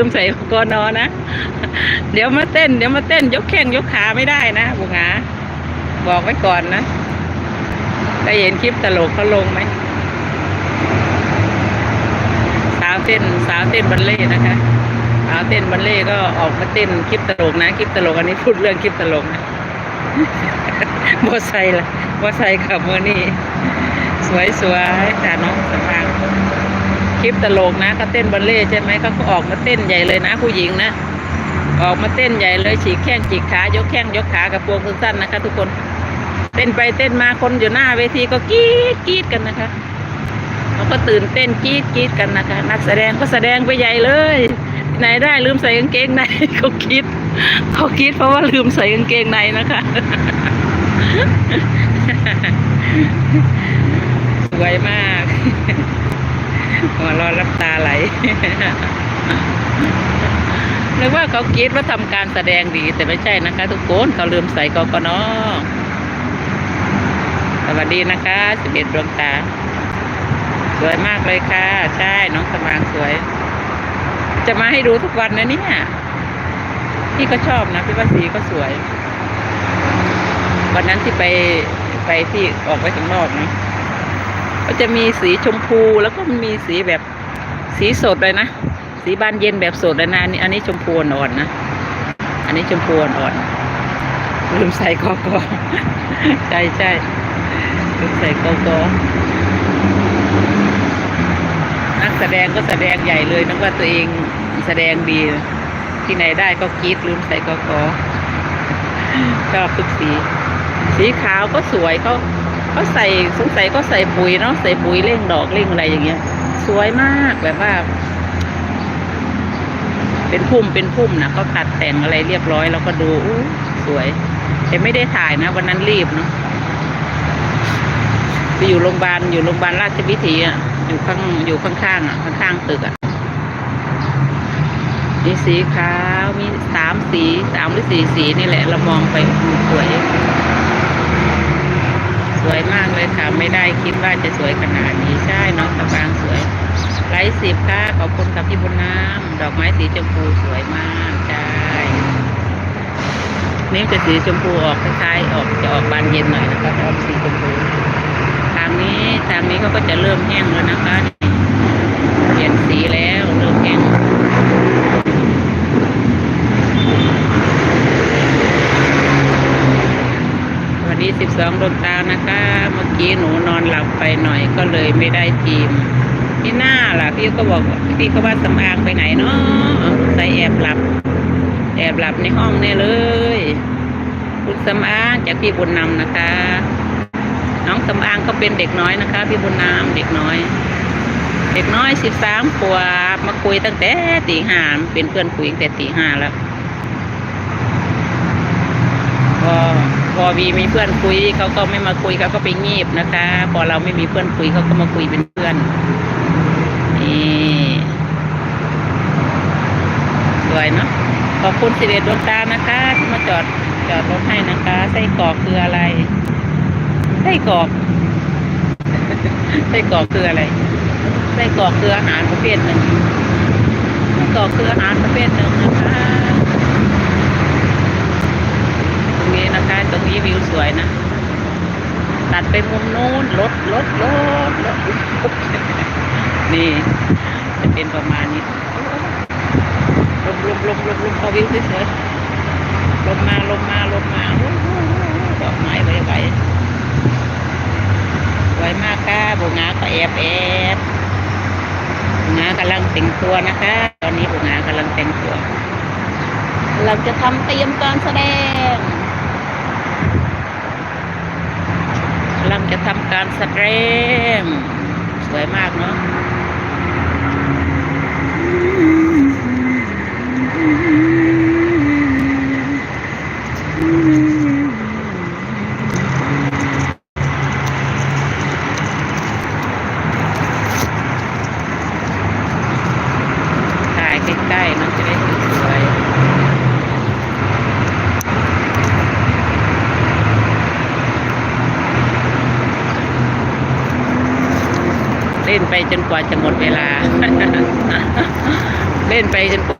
ลืมใส่กอนอนะ เดี๋ยวมาเต้น เดี๋ยวมาเต้น ยกแข้งยกขาไม่ได้นะบุงหาบอกไว้ก่อนนะได้เห็นคลิปตลกเขาลงไหมสาวเต้นสาวเต้นบัลเล่นะคะสาวเต้นบัลเล่ก็ออกมาเต้นคลิปตลกนะคลิปตลกอันนี้พูดเรื่องคลิปตลกนะบอไซล่ะบอไซขับมือนี่สวยสวยๆค่ะน้องสำอางค คลิปตลกนะเขาเต้นบัลเล่ใช่ไหมเขาก็ออกมาเต้นใหญ่เลยนะ ผู้หญิงนะ ออกมาเต้นใหญ่เลยฉีกแข้งฉีกขายกแข้งยกขากระโปรงสั้นๆนะคะ ทุกคนเต้นไปเต้นมาคนอยู่หน้าเวทีก็กรีดกรีดกันนะคะเขาก็ตื่นเต้นกรีดกรีดกันนะคะ นักแสดงก็แสดงไปใหญ่เลยไหนได้ลืมใส่กางเกงในเขาคิดเขาคิดเพราะว่าลืมใส่กางเกงในนะคะสวยมาก หัวเรอรับตาไหลนึกว่าเขาคิดว่าทำการแสดงดีแต่ไม่ใช่นะคะ ทุกคนเขาลืมใส่กอกนอสวัสดีนะคะสิบเอ็ดดวงตา สวยมากเลยค่ะ ใช่น้องสมางสวย จะมาให้ดูทุกวันนะเนี่ยพี่ก็ชอบนะพี่ว่าสีก็สวย วันนั้นที่ไปไปที่ออกไปข้างนอกนะก็จะมีสีชมพูแล้วก็มีสีแบบ สีสดเลยนะ สีบานเย็นแบบสดเลยนะอันนี้อันนี้ชมพูอ่อนนะ อันนี้ชมพูอ่อนลืมใส่กอกอใช่ใช่ลืมใส่กอกอนักแสดงก็แสดงใหญ่เลยนึกว่าตัวเองแสดงดีที่ไหนได้ก็กรีดลืมใส่กอกอชอบทุกสี สีขาวก็สวยเขาเขาใส่สงสัยก็ใส่ปุ๋ยเนาะใส่ปุ๋ยเร่งดอกเร่งอะไรอย่างเงี้ย สวยมากแบบว่า เป็นพุ่มเป็นพุ่มนะเขาตัดแต่งอะไรเรียบร้อยแล้วก็ดูสวย แต่ไม่ได้ถ่ายนะ วันนั้นรีบเนาะไปอยู่โรงพยาบาลอยู่โรงพยาบาลราชวิถีอะอยู่ข้างอยู่ข้างๆอะข้างๆตึกอะมีสีขาวมีสามสีสามหรือสี่สีนี่แหละ เรามองไปดูสวย สวยมากเลยค่ะ ไม่ได้คิดว่าจะสวยขนาดนี้ใช่น้องตะบางสวยไลท์สิบค่ะขอบคุณกับพี่บุญน้ำดอกไม้สีชมพูสวยมากใช่นี่จะสีชมพูออกคล้ายๆออกจะออกบานเย็นหน่อยนะครับออกสีชมพูทางนี้ทางนี้เขาก็จะเริ่มแห้งแล้วนะคะเปลี่ยนสีแล้วเริ่มแห้ง สิบสองดวงตานะคะ เมื่อกี้หนูนอนหลับไปหน่อยก็เลยไม่ได้ทีมพี่หน้าล่ะ พี่ก็บอกพี่ก็ว่าสำอางไปไหนเนาะใส่แอบหลับ แอบหลับในห้องเนี่ยเลยคุณสำอางจากพี่บุญนำนะคะ น้องสำอางก็เป็นเด็กน้อยนะคะ พี่บุญนำเด็กน้อย เด็กน้อยสิบสามขวบมาคุยตั้งแต่ตีห้าเป็นเพื่อนคุยตั้งแต่ตีห้าแล้วพอ พอมีมีเพื่อนคุยเขาก็ไม่มาคุยเขาก็ไปงีบนะคะ พอเราไม่มีเพื่อนคุยเขาก็มาคุยเป็นเพื่อนนี่สวยเนาะขอบคุณสิเดชดวงตานะคะที่มาจอดจอดรถให้นะคะไส้กรอกคืออะไรไส้กรอกไส้กรอกคืออะไรไส้กรอกคืออาหารประเภทหนึ่งไส้กรอกคืออาหารประเภทหนึ่งนะคะ ตรงนี้นะคะ ตรงนี้วิวสวยนะ ตัดไปมุมนู้นรถรถรถรถนี่จะเป็นประมาณนี้ลมลมลมลมลมเอาวิวเฉยๆลมมาลมมาลมมาโอ้โหดอกไม้ไว้ไว้สวยมากค่ะบงาก็แอบแอบบงากำลังแต่งตัวนะคะ ตอนนี้บงากำลังแต่งตัวเราจะทำเตรียมการแสดงำลังจะทำการแสดงสวยมากเนาะถ่ายใกล้ๆเนจะได้สวยๆ เล่นไปจนกว่าจะหมดเวลา เล่นไปจนกว่า